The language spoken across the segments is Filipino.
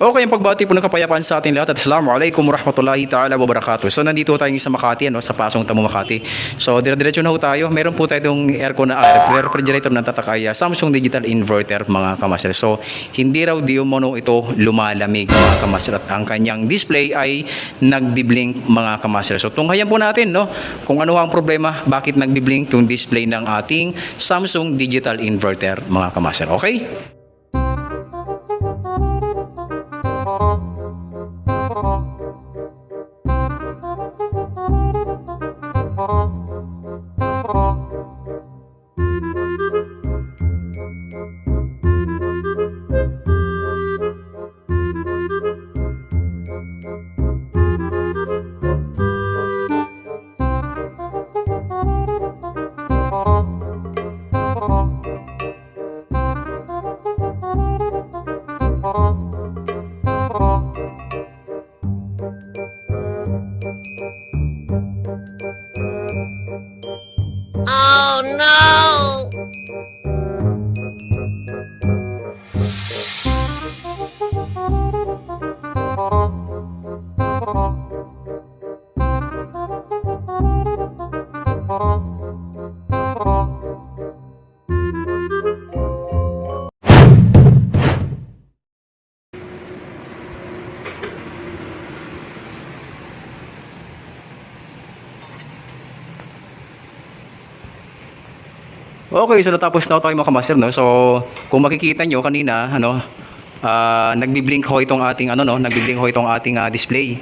Okay, ang pagbati po ng kapayapaan sa ating lahat at Assalamualaikum warahmatullahi ta'ala wabarakatuh. So nandito tayo sa Makati, ano, sa Pasong Tamo Makati. So dire-diretso na ho tayo. Meron po tayong aircon na ah, refrigerator na tatakaya Samsung Digital Inverter mga kamaster. So hindi raw di umano ito lumalamig mga kamaster at ang kanyang display ay nagbiblink mga kamaster. So tunghayan po natin no kung ano ang problema, bakit nagbiblink yung display ng ating Samsung Digital Inverter mga kamaster. Okay? Thank you. Oh no! Okay, so natapos na tayo mga kamaster, no? So, kung makikita nyo kanina, ano, ah nagbi-blink ho itong ating, ano, no? Nagbi-blink ho itong ating ah, display.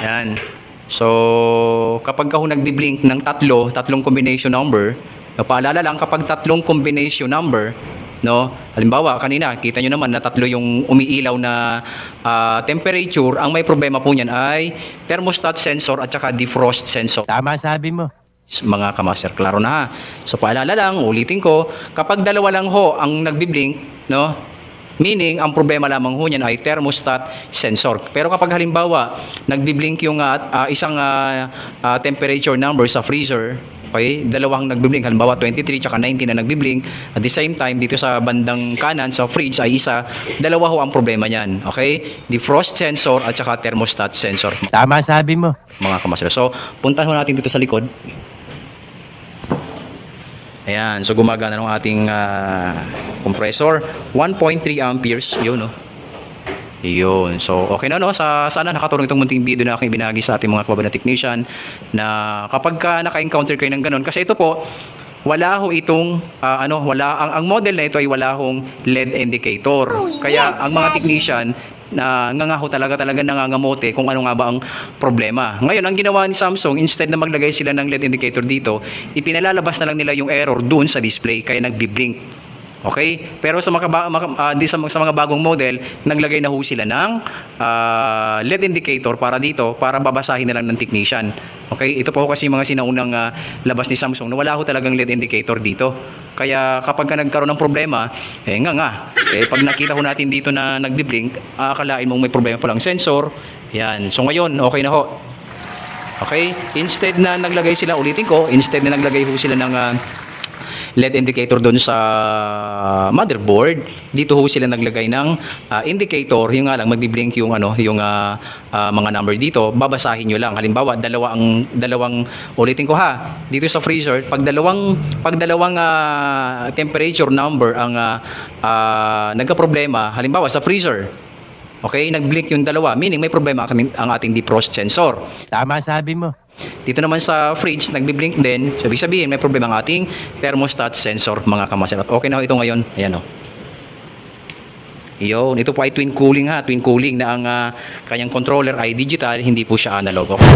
Yan. So, kapag ka ho nagbi-blink ng tatlo, tatlong combination number, no, paalala lang, kapag tatlong combination number, no, halimbawa, kanina, kita nyo naman na tatlo yung umiilaw na ah, temperature, ang may problema po niyan ay thermostat sensor at saka defrost sensor Tama sabi mo. Mga kamaster. Klaro na ha. So paalala lang, ulitin ko, kapag dalawa lang ho ang nagbi-blink, no? Meaning, ang problema lamang ho niyan ay thermostat sensor. Pero kapag halimbawa, nagbi-blink yung ah, isang ah, ah, temperature number sa freezer, okay, dalawang nagbi-blink, halimbawa 23 tsaka 19 na nagbi-blink, at the same time, dito sa bandang kanan sa fridge ay isa, dalawa ho ang problema niyan. Okay? Defrost sensor at saka thermostat sensor Tama sabi mo. mga kamaster. So, puntahan ho natin dito sa likod. Ayan, so gumagana ng ating ah, compressor. 1.3 amperes, yun no. Yun. So, okay na no. Sa sana nakatulong itong munting video na aking binahagi sa ating mga kababayan na technician na kapag ka naka-encounter kayo ng ganun kasi ito po wala ho itong ah, ano wala ang, ang model na ito ay wala hong LED indicator. Kaya ang mga technician na ngangaho talaga talaga nangangamote kung ano nga ba ang problema. Ngayon, ang ginawa ni Samsung, instead na maglagay sila ng LED indicator dito, ipinalalabas na lang nila yung error dun sa display, kaya nagbi-blink. Okay? Pero sa mga, ah, di sa, sa mga bagong model, naglagay na ho sila ng ah, LED indicator para dito, para babasahin na lang ng technician. Okay? Ito po kasi mga sinaunang ah, labas ni Samsung na wala ho talagang LED indicator dito. Kaya kapag ka nagkaroon ng problema, eh nga nga, eh pag nakita ho natin dito na nagbi-blink, aakalain mong may problema palang sensor. Yan. So ngayon, okay na ho. Okay? Instead na naglagay sila, ulitin ko, instead na naglagay ho sila ng ah, LED indicator doon sa motherboard, dito ho sila naglagay ng ah, indicator, yung nga lang magbi-blink yung ano, yung ah, ah, mga number dito, babasahin nyo lang. Halimbawa, dalawa ang dalawang ulitin ko ha, dito sa freezer, pag dalawang pag dalawang ah, temperature number ang ah, ah, nagka-problema, halimbawa sa freezer, Okay, nag-blink yung dalawa, meaning may problema kami ang ating defrost sensor. Tama sabi mo. Dito naman sa fridge, nagbi-blink din. So, ibig sabihin, may problema ang ating thermostat sensor, mga kamaster. At okay na ito ngayon. Ayan o. Yun, ito po ay twin cooling ha. Twin cooling na ang ah, kanyang controller ay digital, hindi po siya analog. Okay.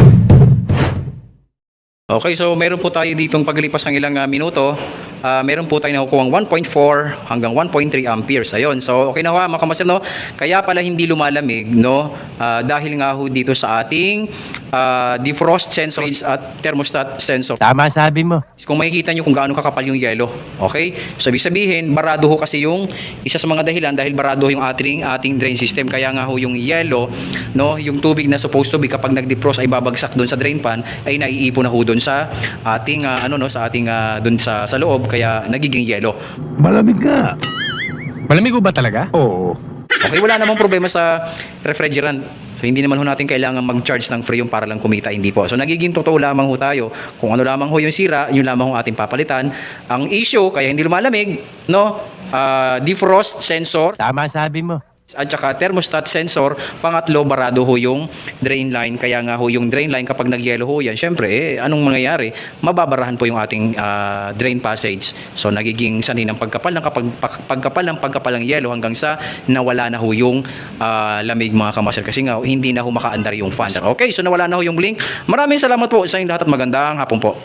Okay, so meron po tayo ditong paglipas ng ilang ah, minuto. Ah, meron po tayo nakukuha 1.4 hanggang 1.3 amperes. Ayun. So, okay na ho, mga kamaster, no? Kaya pala hindi lumalamig, no? Ah, dahil nga ho dito sa ating ah, defrost sensor at thermostat sensor. Tama sabi mo. Kung makikita nyo kung gaano kakapal yung yelo. Okay? So, ibig sabihin, barado ho kasi yung isa sa mga dahilan dahil barado yung ating, ating drain system. Kaya nga ho yung yelo, no, yung tubig na supposed to be kapag nag-defrost ay babagsak doon sa drain pan, ay naiipon na ho doon sa ating, ah, ano, no, sa ating, ah, doon sa, sa loob. Kaya nagiging yelo. Malamig nga. Malamig ho ba talaga? Oo. Okay, wala namang problema sa refrigerant. So hindi naman ho natin kailangan mag-charge ng freon para lang kumita, hindi po. So nagiging totoo lamang ho tayo. Kung ano lamang ho yung sira, yun lamang ho ating papalitan. Ang issue, kaya hindi lumalamig, no? Ah, defrost sensor Tama sabi mo. At saka thermostat sensor. Pangatlo, barado ho yung drain line. Kaya nga ho yung drain line kapag nagyelo ho yan, syempre, eh, anong mangyayari? Mababarahan po yung ating ah, drain passage. So nagiging sanay ng pagkapal ng kapag, pag- pagkapal ng pagkapal ng yelo hanggang sa nawala na ho yung ah, lamig mga kamasel. Kasi nga hindi na ho makaandar yung fan. Okay, so nawala na ho yung blink. Maraming salamat po sa inyong lahat at magandang hapon po.